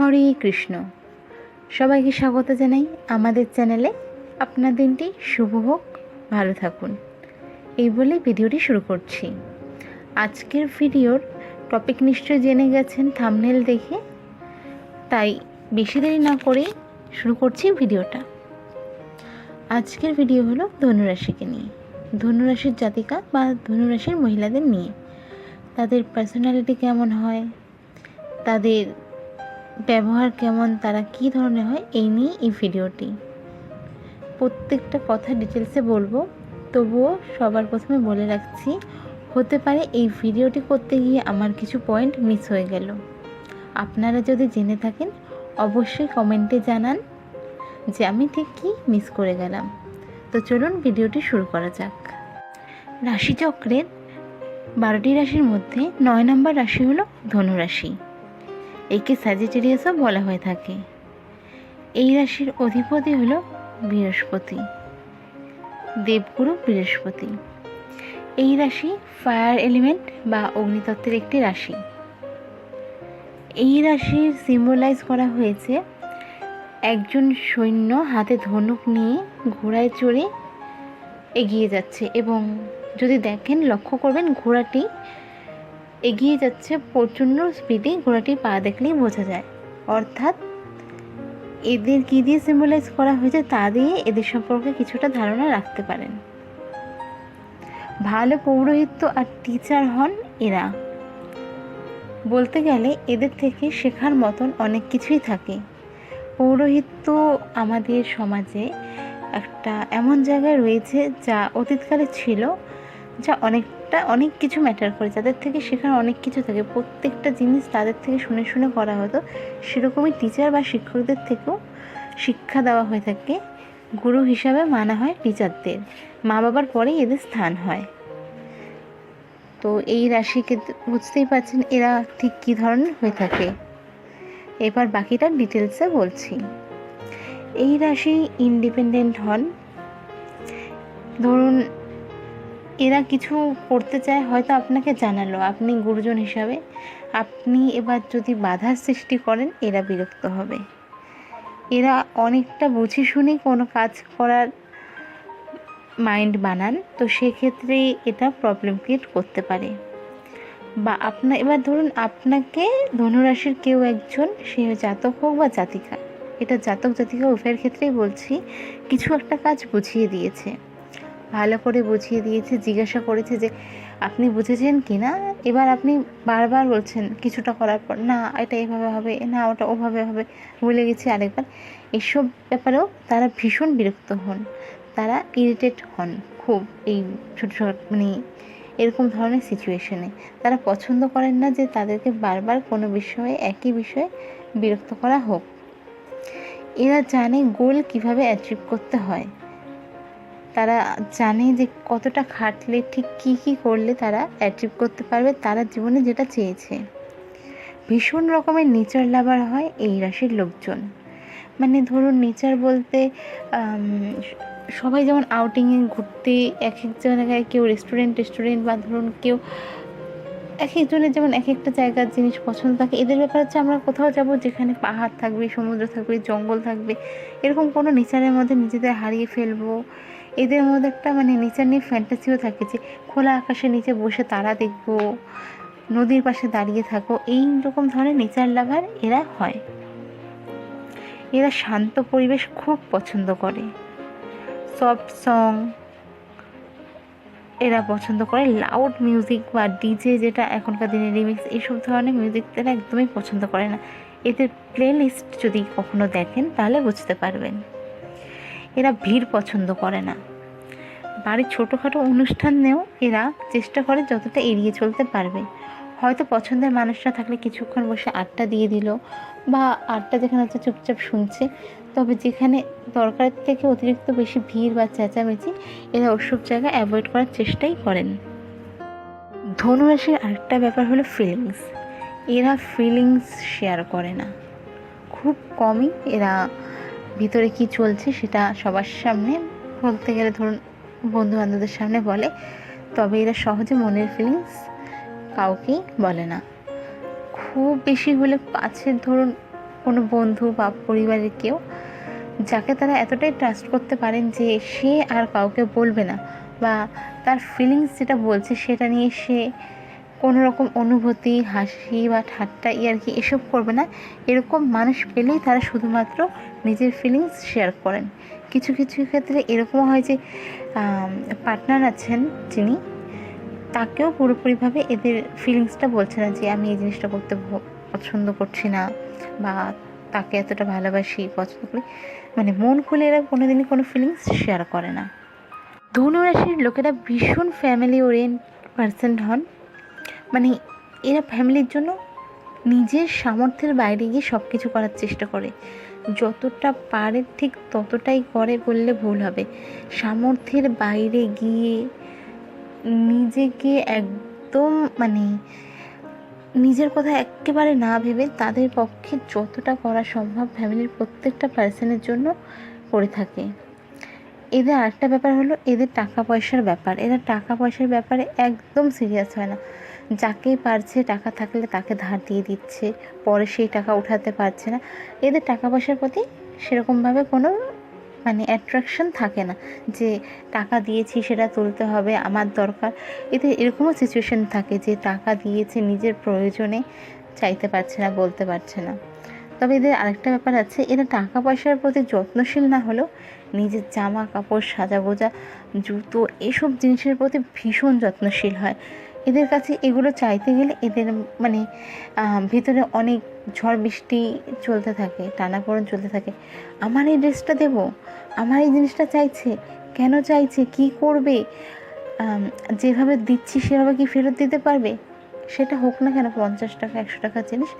হরে কৃষ্ণ। সবাইকে স্বাগত জানাই আমাদের চ্যানেলে। আপনার দিনটি শুভ হোক, ভালো থাকুন। এই বলে ভিডিওটি শুরু করছি। আজকের ভিডিওর টপিক নিশ্চয় জেনে গেছেন থামনেল দেখে। তাই বেশি দেরি না করে শুরু করছি ভিডিওটা। আজকের ভিডিও হলো ধনুরাশিকে নিয়ে। ধনুরাশির জাতিকা বা ধনুরাশির মহিলাদের নিয়ে। তাদের পার্সোনালিটি কেমন হয়? তাদের ব্যবহার কেমন, তারা কী ধরনের হয়, এই নিয়ে এই ভিডিওটি। প্রত্যেকটা কথা ডিটেলসে বলব, তবুও সবার প্রথমে বলে রাখছি, হতে পারে এই ভিডিওটি করতে গিয়ে আমার কিছু পয়েন্ট মিস হয়ে গেল। আপনারা যদি জেনে থাকেন, অবশ্যই কমেন্টে জানান যে আমি ঠিক কী মিস করে গেলাম। তো চলুন ভিডিওটি শুরু করা যাক। রাশিচক্রের বারোটি রাশির মধ্যে নয় নম্বর রাশি হলো ধনুরাশি। একে স্যাজিটেরিয়াসও বলা হয়ে থাকে। এই রাশির অধিপতি হলো বৃহস্পতি। দেবগুরু বৃহস্পতি। এই রাশি ফায়ার এলিমেন্ট বা অগ্নিতত্ত্বের একটি রাশি। এই রাশির সিম্বলাইজ করা হয়েছে একজন সৈন্য হাতে ধনুক নিয়ে ঘোড়ায় চড়ে এগিয়ে যাচ্ছে এবং যদি দেখেন, লক্ষ্য করবেন ঘোড়াটি এগিয়ে যাচ্ছে প্রচণ্ড স্পিডে ঘোড়াটি পা দেখলেই বোঝা যায়। অর্থাৎ এদের কী দিয়ে সিম্বলাইজ করা হয়েছে তা দিয়ে এদের সম্পর্কে কিছুটা ধারণা রাখতে পারেন। ভালো পৌরোহিত্য আর টিচার হন এরা। বলতে গেলে এদের থেকে শেখার মতন অনেক কিছুই থাকে। পৌরোহিত্য আমাদের সমাজে একটা এমন জায়গায় রয়েছে যা অতীতকালে ছিল, যা অনেকটা অনেক কিছু ম্যাটার করে, যাদের থেকে শেখার অনেক কিছু থাকে, প্রত্যেকটা জিনিস তাদের থেকে শুনে শুনে করা হতো। সেরকমই টিচার বা শিক্ষকদের থেকেও শিক্ষা দেওয়া হয়ে থাকে, গুরু হিসাবে মানা হয় টিচারদের মা বাবার পরেই এদের স্থান হয়। তো এই রাশিকে বুঝতেই পারছেন এরা ঠিক কী ধরনের হয়ে থাকে। এবার বাকিটা ডিটেলসে বলছি। এই রাশি ইন্ডিপেন্ডেন্ট হন। ধরুন এরা কিছু করতে চায়, হয়তো আপনাকে জানালো। আপনি গুরুজন হিসাবে। আপনি এবার যদি বাধার সৃষ্টি করেন, এরা বিরক্ত হবে। এরা অনেকটা বুঝে শুনে কোনো কাজ করার মাইন্ড বানান, তো সেক্ষেত্রে এটা প্রবলেম ক্রিয়েট করতে পারে। বা আপনার এবার ধরুন আপনাকে ধনুরাশির কেউ একজন, সে জাতক হোক বা জাতিকা, এটা জাতক জাতিকা উভয়ের ক্ষেত্রেই বলছি, কিছু একটা কাজ বুঝিয়ে দিয়েছে। ভালো করে বুঝিয়ে দিয়েছে, জিজ্ঞাসা করেছে যে আপনি বুঝেছেন কি না? এবার আপনি বারবার বলছেন, কিছুটা করার পর, না, এটা এভাবে হবে, না, ওটা ওভাবে হবে। ভুলে গেছি আরেকবার। এসব ব্যাপারেও তারা ভীষণ বিরক্ত হন। তারা ইরিটেট হন খুব এই ছোটো ছোটো মানে এরকম ধরনের সিচুয়েশনে তারা পছন্দ করেন না যে তাদেরকে বারবার কোনো বিষয়ে, একই বিষয়ে বিরক্ত করা হোক। এরা জানে গোল কীভাবে অ্যাচিভ করতে হয়। তারা জানে যে কতটা খাটলে ঠিক কী কী করলে তারা অ্যাচিভ করতে পারবে, তারা জীবনে যেটা চেয়েছে। ভীষণ রকমের নেচার লাভার হয় এই রাশির লোকজন। মানে ধরুন নেচার বলতে সবাই যেমন আউটিংয়ে ঘুরতে এক এক জায়গায় কেউ রেস্টুরেন্ট টেস্টুরেন্ট বা ধরুন কেউ এক একজনের যেমন এক একটা জায়গার জিনিস পছন্দ থাকে, এদের ব্যাপার হচ্ছে আমরা কোথাও যাব যেখানে পাহাড় থাকবে, সমুদ্র থাকবে, জঙ্গল থাকবে, এরকম কোনো নেচারের মধ্যে নিজেদের হারিয়ে ফেলব এদের মধ্যে একটা মানে নেচার নিয়ে ফ্যান্টাসিও থাকে যে খোলা আকাশের নিচে বসে তারা দেখব, নদীর পাশে দাঁড়িয়ে থাকো এই রকম ধরনের নেচার লাভার এরা হয়। এরা শান্ত পরিবেশ খুব পছন্দ করে। সফট সং এরা পছন্দ করে। লাউড মিউজিক বা ডিজে যেটা এখনকার দিনে রিমিক্স এইসব ধরনের মিউজিক এরা একদমই পছন্দ করে না। এদের প্লে লিস্ট যদি কখনো দেখেন, তাহলে বুঝতে পারবেন। এরা ভিড় পছন্দ করে না। বাড়ির ছোটোখাটো অনুষ্ঠানেও এরা চেষ্টা করে যতটা এড়িয়ে চলতে পারবে। হয়তো পছন্দের মানুষরা থাকলে কিছুক্ষণ বসে আড্ডা দিয়ে দিল বা আড্ডা যেখানে হচ্ছে চুপচাপ শুনছে। তবে যেখানে দরকারের থেকে অতিরিক্ত বেশি ভিড় বা চেঁচামেচি, এরা ওসব জায়গা অ্যাভয়েড করার চেষ্টাই করেন। ধনুরাশির আরেকটা ব্যাপার হলো ফিলিংস এরা ফিলিংস শেয়ার করে না। খুব কমই এরা ভিতরে কি চলছে সেটা সবার সামনে বলতে গেলে ধরুন বন্ধু বান্ধবদের সামনে বলে, তবে এরা সহজে মনের ফিলিংস কাউকেই বলে না। খুব বেশি হলে কাছের ধরুন কোনো বন্ধু বা পরিবারের কেউ, যাকে তারা এতটাই ট্রাস্ট করতে পারেন যে সে আর কাউকে বলবে না বা তার ফিলিংস যেটা বলছে সেটা নিয়ে সে কোনো রকম অনুভূতি, হাসি বা ঠাট্টা ইয়ার্কি এসব করবে না। এরকম মানুষ পেলেই তারা শুধুমাত্র নিজের ফিলিংস শেয়ার করেন। কিছু কিছু ক্ষেত্রে এরকম হয় যে পার্টনার আছেন যিনি, তাকেও পুরোপুরিভাবে এদের ফিলিংসটা বলছে না যে, আমি এই জিনিসটা করতে পছন্দ করছি না বা তাকে এতটা ভালোবাসি, পছন্দ করি। মানে মন খুলে এরা কোনোদিনই কোনো ফিলিংস শেয়ার করে না। ধনু রাশির লোকেরা ভীষণ ফ্যামিলি ওরিয়েন্ট পার্সন হন। মানে এরা ফ্যামিলির জন্য নিজের সামর্থ্যের বাইরে গিয়ে সব কিছু করার চেষ্টা করে। যতটা পারে ঠিক ততটাই করে বললে ভুল হবে। সামর্থ্যের বাইরে গিয়ে নিজেকে একদম মানে নিজের কথা একেবারে না ভেবে তাদের পক্ষে যতটা করা সম্ভব ফ্যামিলির প্রত্যেকটা পার্সনের জন্য করে থাকে। এদের আরেকটা ব্যাপার হলো এদের টাকা পয়সার ব্যাপার। এরা টাকা পয়সার ব্যাপারে একদম সিরিয়াস হয় না। যাকে পারছে টাকা থাকলে তাকে ধার দিয়ে দিচ্ছে, পরে সেই টাকা উঠাতে পারছে না। এদের টাকা পয়সার প্রতি সেরকমভাবে কোনো মানে অ্যাট্রাকশন থাকে না যে টাকা দিয়েছি সেটা তুলতে হবে, আমার দরকার। এতে এরকমও সিচুয়েশন থাকে যে টাকা দিয়েছে নিজের প্রয়োজনে চাইতে পারছে না, বলতে পারছে না। তবে এদের আরেকটা ব্যাপার আছে, এরা টাকা পয়সার প্রতি যত্নশীল না হলেও নিজের জামা কাপড়, সাজাগোজা, জুতো, এসব জিনিসের প্রতি ভীষণ যত্নশীল হয়। এদের কাছে এগুলো চাইতে গেলে এদের মানে ভিতরে অনেক ঝড় বৃষ্টি চলতে থাকে, টানাপোড়েন চলতে থাকে। আমার এই ড্রেসটা দেবো? আমার এই জিনিসটা চাইছে? কেন চাইছে? কি করবে? যেভাবে দিচ্ছি সেভাবে কি ফেরত দিতে পারবে? সেটা হোক না কেন, পঞ্চাশ টাকা, একশো টাকার জিনিস।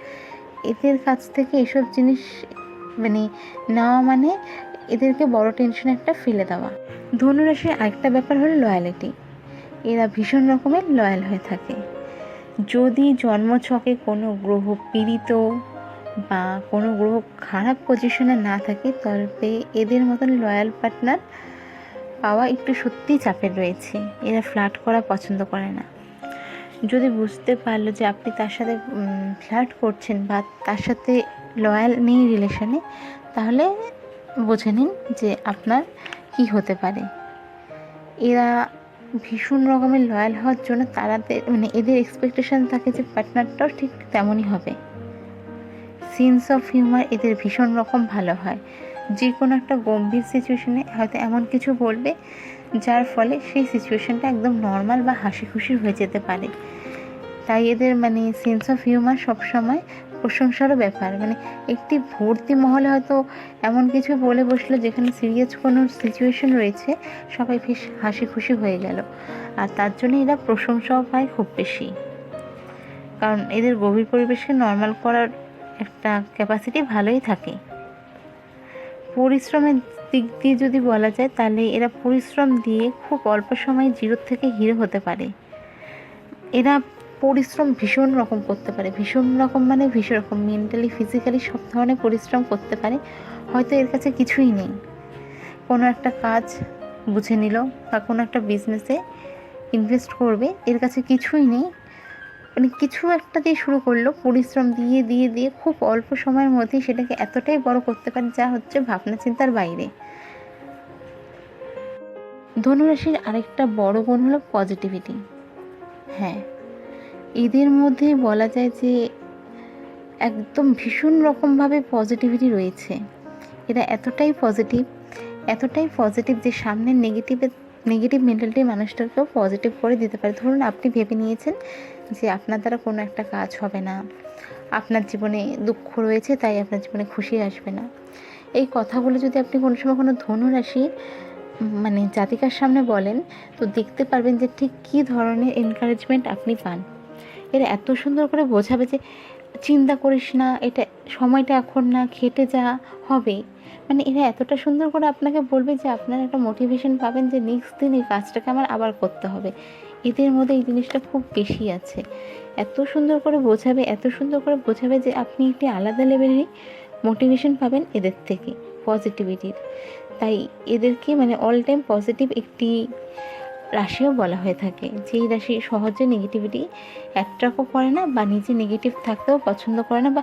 এদের কাছ থেকে এসব জিনিস মানে নেওয়া মানে এদেরকে বড় টেনশন একটা ফেলে দেওয়া। ধনুরাশির আরেকটা ব্যাপার হলো লয়ালিটি এরা ভীষণ রকমের লয়াল হয়ে থাকে। যদি জন্মছকে কোনো গ্রহ পীড়িত বা কোনো গ্রহ খারাপ পজিশনে না থাকে, তবে এদের মতন লয়াল পার্টনার পাওয়া একটু সত্যিই চাপের রয়েছে। এরা ফ্লার্ট করা পছন্দ করে না। যদি বুঝতে পারল যে আপনি তার সাথে ফ্লার্ট করছেন বা তার সাথে লয়াল নেই রিলেশনে তাহলে বুঝে নিন যে আপনার কি হতে পারে। এরা ভীষণ রকমের লয়াল হওয়ার জন্য তারাদের মানে এদের এক্সপেকটেশন থাকে যে পার্টনারটাও ঠিক তেমনই হবে। সেন্স অফ হিউমার এদের ভীষণ রকম ভালো হয়। যে কোনো একটা গম্ভীর সিচুয়েশনে হয়তো এমন কিছু বলবে, যার ফলে সেই সিচুয়েশনটা একদম নর্মাল বা হাসি খুশি হয়ে যেতে পারে। তাই এদের মানে সেন্স অফ হিউমার সবসময় প্রশংসারও ব্যাপার। মানে একটি ভর্তি মহলে হয়তো এমন কিছু বলে বসল যেখানে সিরিয়াস কোনো সিচুয়েশন রয়েছে, সবাই বেশ হাসি খুশি হয়ে গেল। আর তার জন্য এরা প্রশংসাও পায় খুব বেশি। কারণ এদের গভীর পরিবেশকে নর্মাল করার একটা ক্যাপাসিটি ভালোই থাকে। পরিশ্রমের দিক দিয়ে যদি বলা যায়, তাহলে এরা পরিশ্রম দিয়ে খুব অল্প সময়ে জিরোর থেকে হিরো হতে পারে। এরা পরিশ্রম ভীষণ রকম করতে পারে। ভীষণ রকম মানে ভীষণ রকম মেন্টালি ফিজিক্যালি সব ধরনের পরিশ্রম করতে পারে। হয়তো এর কাছে কিছুই নেই। কোনো একটা কাজ বুঝে নিল বা কোনো একটা বিজনেসে ইনভেস্ট করবে, এর কাছে কিছুই নেই। মানে কিছু একটা দিয়ে শুরু করল, পরিশ্রম দিয়ে দিয়ে দিয়ে খুব অল্প সময়ের মধ্যেই সেটাকে এতটাই বড় করতে পারে যা হচ্ছে ভাবনা চিন্তার বাইরে। ধনুরাশির আরেকটা বড় গুণ হলো পজিটিভিটি হ্যাঁ এদের মধ্যে বলা যায় যে একদম ভীষণ রকমভাবে পজিটিভিটি রয়েছে। এরা এতটাই পজিটিভ এতটাই পজিটিভ যে সামনের নেগেটিভের নেগেটিভ মেন্টালিটি মানুষটাকেও পজিটিভ করে দিতে পারে। ধরুন আপনি ভেবে নিয়েছেন যে আপনার দ্বারা কোনো একটা কাজ হবে না, আপনার জীবনে দুঃখ রয়েছে তাই আপনার জীবনে খুশি আসবে না। এই কথাগুলো যদি আপনি কোনো সময় কোনো ধনুরাশি মানে জাতিকার সামনে বলেন, তো দেখতে পারবেন যে ঠিক কী ধরনের এনকারেজমেন্ট আপনি পান। এরা এত সুন্দর করে বোঝাবে যে চিন্তা করিস না, এটা সময়টা এখন না, খেটে যা, হবে। মানে এরা এতটা সুন্দর করে আপনাকে বলবে যে আপনার একটা মোটিভেশন পাবেন যে নেক্সট দিন এই কাজটাকে আমার আবার করতে হবে। এদের মধ্যে এই জিনিসটা খুব বেশি আছে। এত সুন্দর করে বোঝাবে, এত সুন্দর করে বোঝাবে যে আপনি একটি আলাদা লেভেলেরই মোটিভেশন পাবেন এদের থেকে পজিটিভিটির তাই এদেরকে মানে অল টাইম পজিটিভ একটি রাশিও বলা হয়ে থাকে। যেই রাশি সহজে নেগেটিভিটি অ্যাট্রাক্টও করে না বা নিজে নেগেটিভ থাকতেও পছন্দ করে না বা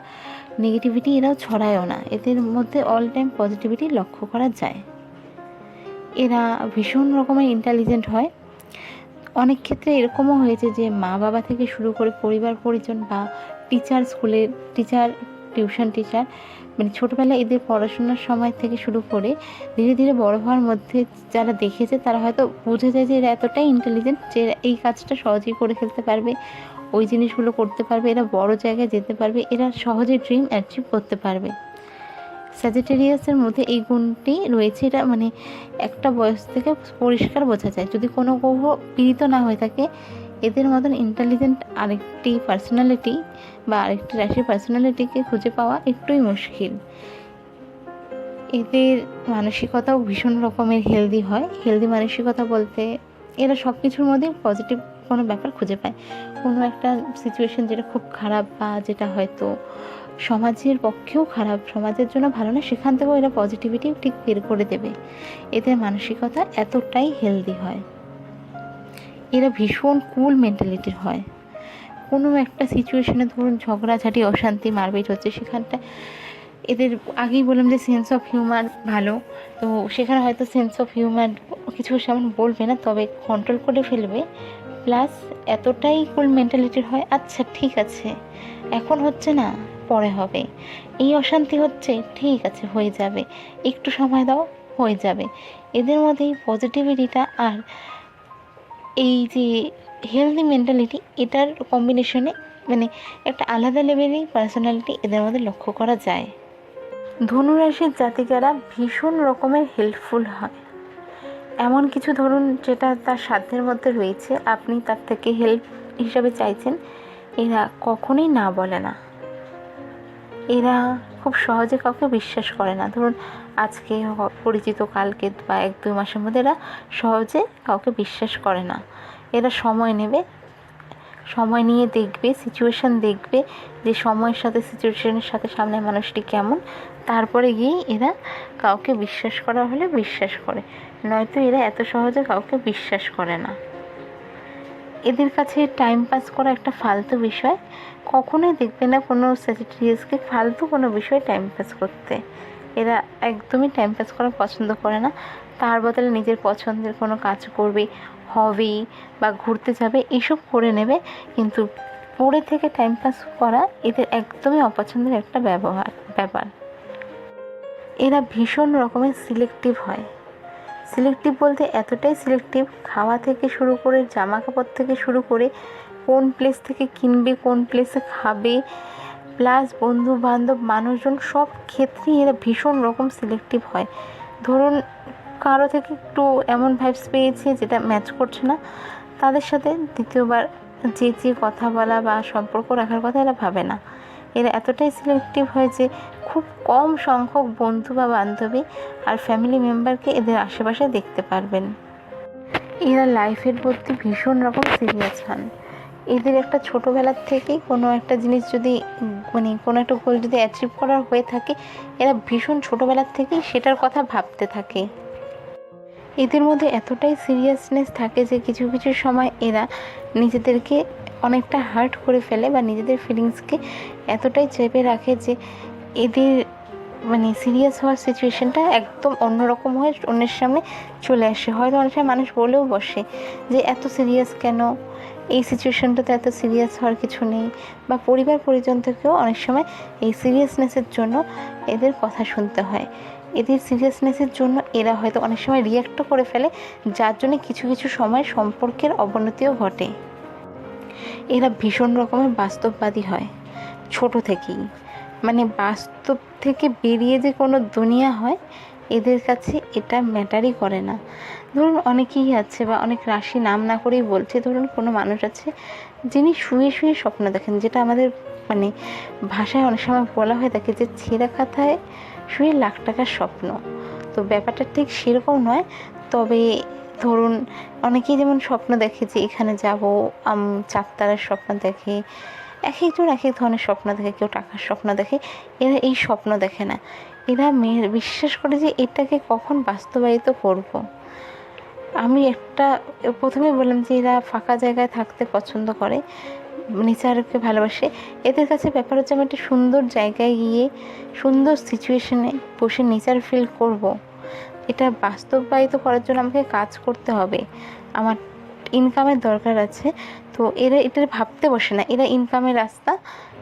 নেগেটিভিটি এরাও ছড়ায়ও না। এদের মধ্যে অল টাইম পজিটিভিটি লক্ষ্য করা যায়। এরা ভীষণ রকমের ইন্টেলিজেন্ট হয়। অনেক ক্ষেত্রে এরকমও হয়েছে যে মা বাবা থেকে শুরু করে পরিবার পরিজন বা টিচার স্কুলের টিচার টিউশন টিচার মানে ছোটোবেলায় এদের পড়াশোনার সময় থেকে শুরু করে ধীরে ধীরে বড় হওয়ার মধ্যে যারা দেখেছে, তারা হয়তো বুঝে যায় যে এরা এতটাই ইন্টেলিজেন্ট যে এই কাজটা সহজেই করে ফেলতে পারবে, ওই জিনিসগুলো করতে পারবে, এরা বড় জায়গায় যেতে পারবে, এরা সহজে ড্রিম অ্যাচিভ করতে পারবে। স্যাজিটেরিয়াসের মধ্যে এই গুণটি রয়েছে, এটা মানে একটা বয়স থেকে পরিষ্কার বোঝা যায়। যদি কোনো গ্রহ পীড়িত না হয়ে থাকে এদের মতন ইন্টেলিজেন্ট আরেকটি পার্সোনালিটি বা আরেকটি রাশির পার্সোনালিটিকে খুঁজে পাওয়া একটুই মুশকিল। এদের মানসিকতাও ভীষণ রকমের হেলদি হয়। হেলদি মানসিকতা বলতে এরা সব কিছুর মধ্যেই পজিটিভ কোনো ব্যাপার খুঁজে পায়। কোনো একটা সিচুয়েশন যেটা খুব খারাপ বা যেটা হয়তো সমাজের পক্ষেও খারাপ, সমাজের জন্য ভালো না, সেখান থেকেও এরা পজিটিভিটি ঠিক বের করে দেবে। এদের মানসিকতা এতটাই হেলদি হয়। এরা ভীষণ কুল মেন্টালিটির হয়। কোনো একটা সিচুয়েশনে ধরুন ঝগড়াঝাটি, অশান্তি, মারপিট হচ্ছে সেখানটা এদের আগেই বললাম যে সেন্স অফ হিউমার ভালো। তো সেখানে হয়তো সেন্স অফ হিউমার কিছু সেমন বলবে না, তবে কন্ট্রোল করে ফেলবে। প্লাস এতটাই কুল মেন্টালিটির হয় আচ্ছা ঠিক আছে, এখন হচ্ছে না, পরে হবে। এই অশান্তি হচ্ছে, ঠিক আছে, হয়ে যাবে। একটু সময় দাও, হয়ে যাবে। এদের মধ্যে এই পজিটিভিটিটা আর এই যে হেলদি মেন্টালিটি এটার কম্বিনেশনে মানে একটা আলাদা লেভেলের পার্সোনালিটি এদের মধ্যে লক্ষ্য করা যায়। ধনুরাশির জাতিকারা ভীষণ রকমের হেল্পফুল হয়। এমন কিছু ধরুন যেটা তার সাধ্যের মধ্যে রয়েছে, আপনি তার থেকে হেল্প হিসাবে চাইছেন, এরা কখনোই না বলে না। এরা খুব সহজে কাউকে বিশ্বাস করে না। ধরুন, আজকে পরিচিত কালকে বা এক দুই মাসের মধ্যে এরা সহজে কাউকে বিশ্বাস করে না। এরা সময় নেবে, সময় নিয়ে দেখবে সিচুয়েশান দেখবে যে সময়ের সাথে সিচুয়েশনের সাথে সামনে মানুষটি কেমন। তারপরে গিয়ে এরা কাউকে বিশ্বাস করা হলে বিশ্বাস করে। নয়তো এরা এত সহজে কাউকে বিশ্বাস করে না। এদের কাছে টাইম পাস করা একটা ফালতু বিষয়। কখনোই দেখবে না কোনো স্যাজিটেরিয়াসকে ফালতু কোনো বিষয়ে টাইম পাস করতে। এরা একদমই টাইম পাস করা পছন্দ করে না। তার বদলে নিজের পছন্দের কোনো কাজ করবে, হবি বা ঘুরতে যাবে, এসব করে নেবে। কিন্তু পড়ে থেকে টাইম পাস করা এদের একদমই অপছন্দের একটা ব্যবহার, ব্যাপার। এরা ভীষণ রকমের সিলেক্টিভ হয়। সিলেক্টিভ বলতে এতটাই সিলেক্টিভ খাওয়া থেকে শুরু করে জামা কাপড় থেকে শুরু করে কোন প্লেস থেকে কিনবে, কোন প্লেসে খাবে প্লাস বন্ধু বান্ধব মানুষজন সব ক্ষেত্রেই এরা ভীষণ রকম সিলেক্টিভ হয়। ধরুন, কারও থেকে একটু এমন ভাইবস পেয়েছে যেটা ম্যাচ করছে না, তাদের সাথে দ্বিতীয়বার যে যে কথা বলা বা সম্পর্ক রাখার কথা এরা ভাবে না। এরা এতটাই সিলেক্টিভ হয় যে খুব কম সংখ্যক বন্ধু বা বান্ধবী আর ফ্যামিলি মেম্বারকে এদের আশেপাশে দেখতে পারবেন। এরা লাইফের প্রতি ভীষণ রকম সিরিয়াস হন। এদের একটা ছোটোবেলার থেকেই কোনো একটা জিনিস যদি মানে কোনো একটা গোল যদি অ্যাচিভ করার হয়ে থাকে, এরা ভীষণ ছোটোবেলার থেকেই সেটার কথা ভাবতে থাকে। এদের মধ্যে এতটাই সিরিয়াসনেস থাকে যে কিছু কিছু সময় এরা নিজেদেরকে অনেকটা হার্ট করে ফেলে বা নিজেদের ফিলিংসকে এতটাই চেপে রাখে যে এদের মানে সিরিয়াস হওয়ার সিচুয়েশনটা একদম অন্যরকম হয়ে অন্যের সামনে চলে আসে। হয়তো অনেক সময় মানুষ বলেও বসে যে, এত সিরিয়াস কেন? এই সিচুয়েশনটাতে এত সিরিয়াস হওয়ার কিছু নেই। বা পরিবার পরিজন থেকেও অনেক সময় এই সিরিয়াসনেসের জন্য এদের কথা শুনতে হয়। এদের সিরিয়াসনেসের জন্য এরা হয়তো অনেক সময় রিয়াক্টও করে ফেলে, যার জন্য কিছু কিছু সময় সম্পর্কের অবনতিও ঘটে। এরা ভীষণ রকমের বাস্তববাদী হয়, ছোট থেকেই। মানে বাস্তব থেকে বেরিয়ে যে কোনো দুনিয়া হয়, এদের কাছে এটা ম্যাটারই করে না। ধরুন অনেকেই আছে বা অনেক রাশি নাম না করেই বলছে, ধরুন কোনো মানুষ আছে যিনি শুয়ে শুয়ে স্বপ্ন দেখেন, যেটা আমাদের মানে ভাষায় অনেক সময় বলা হয়ে থাকে যে ছেঁড়া খাতায় শুয়ে লাখ টাকার স্বপ্ন। তো ব্যাপারটা ঠিক সেরকম নয়, তবে ধরুন অনেকেই যেমন স্বপ্ন দেখে যে এখানে যাব চারতারার স্বপ্ন দেখে এক একজন এক এক ধরনের স্বপ্ন দেখে, কেউ টাকার স্বপ্ন দেখে, এরা এই স্বপ্ন দেখে না এরা মেয়ের বিশ্বাস করে যে এটাকে কখন বাস্তবায়িত করব। আমি একটা, প্রথমে বললাম যে এরা ফাঁকা জায়গায় থাকতে পছন্দ করে নেচারকে ভালোবাসে এদের কাছে ব্যাপার হচ্ছে আমি একটা সুন্দর জায়গায় গিয়ে, সুন্দর সিচুয়েশনে বসে নেচার ফিল করব। এটা বাস্তবায়িত করার জন্য আমাকে কাজ করতে হবে আমার ইনকামের দরকার আছে। তো এরা এটা ভাবতে বসে না। এরা ইনকামের রাস্তা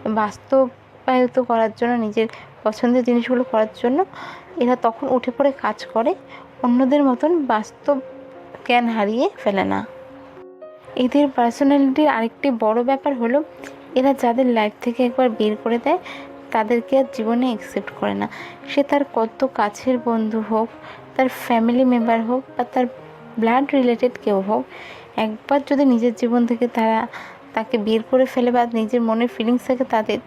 বাস্তবায়িত করার জন্য, নিজের পছন্দের জিনিসগুলো করার জন্য এরা তখন উঠে পড়ে কাজ করে। অন্যদের মতন বাস্তব জ্ঞান হারিয়ে ফেলে না। এদের পার্সোনালিটির আরেকটি বড় ব্যাপার হলো, এরা যাদের লাইফ থেকে একবার বের করে দেয়, তাদেরকে আর জীবনে অ্যাকসেপ্ট করে না। সে তার কত কাছের বন্ধু হোক, তার ফ্যামিলি মেম্বার হোক বা তার ব্লাড রিলেটেড কেউ হোক একবার যদি নিজের জীবন থেকে তারা তাকে বের করে ফেলে বা নিজের মনের ফিলিংস থেকে তাদের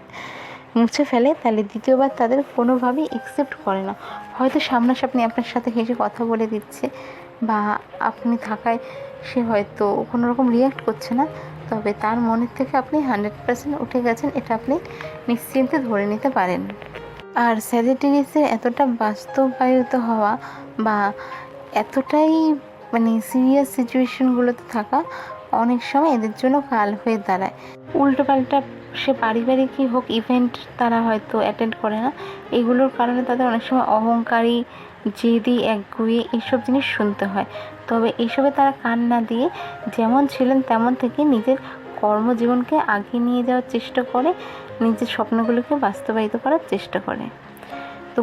মুছে ফেলে, তাহলে দ্বিতীয়বার তাদের কোনোভাবেই অ্যাকসেপ্ট করে না। হয়তো সামনাসামনি আপনার সাথে হেসে কথা বলে দিচ্ছে বা আপনি থাকায় সে হয়তো কোনো রকম রিয়াক্ট করছে না, তবে তার মনের থেকে আপনি হান্ড্রেড পার্সেন্ট উঠে গেছেন, এটা আপনি নিশ্চিন্তে ধরে নিতে পারেন। আর স্যাজিটেরিয়াসের এতটা বাস্তবায়িত হওয়া বা এতটাই মানে সিরিয়াস সিচুয়েশনগুলোতে থাকা অনেক সময় এদের জন্য কাল হয়ে দাঁড়ায়। উল্টোপাল্টা সে পারিবারিকই হোক ইভেন্ট তারা হয়তো অ্যাটেন্ড করে না, এগুলোর কারণে তাদের অনেক সময় অহংকারী, জেদি, একগুঁয়ে এইসব জিনিস শুনতে হয়। তবে এইসবে তারা কান না দিয়ে যেমন ছিলেন তেমন থেকে নিজের কর্মজীবনকে আগিয়ে নিয়ে যাওয়ার চেষ্টা করে, নিজের স্বপ্নগুলোকে বাস্তবায়িত করার চেষ্টা করে। তো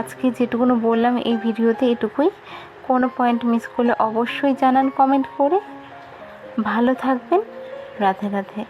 আজকে যেটুকুনো বললাম এই ভিডিওতে এটুকুই। কোনো পয়েন্ট মিস করলে অবশ্যই জানান কমেন্ট করে। ভালো থাকবেন। রাধে রাধে।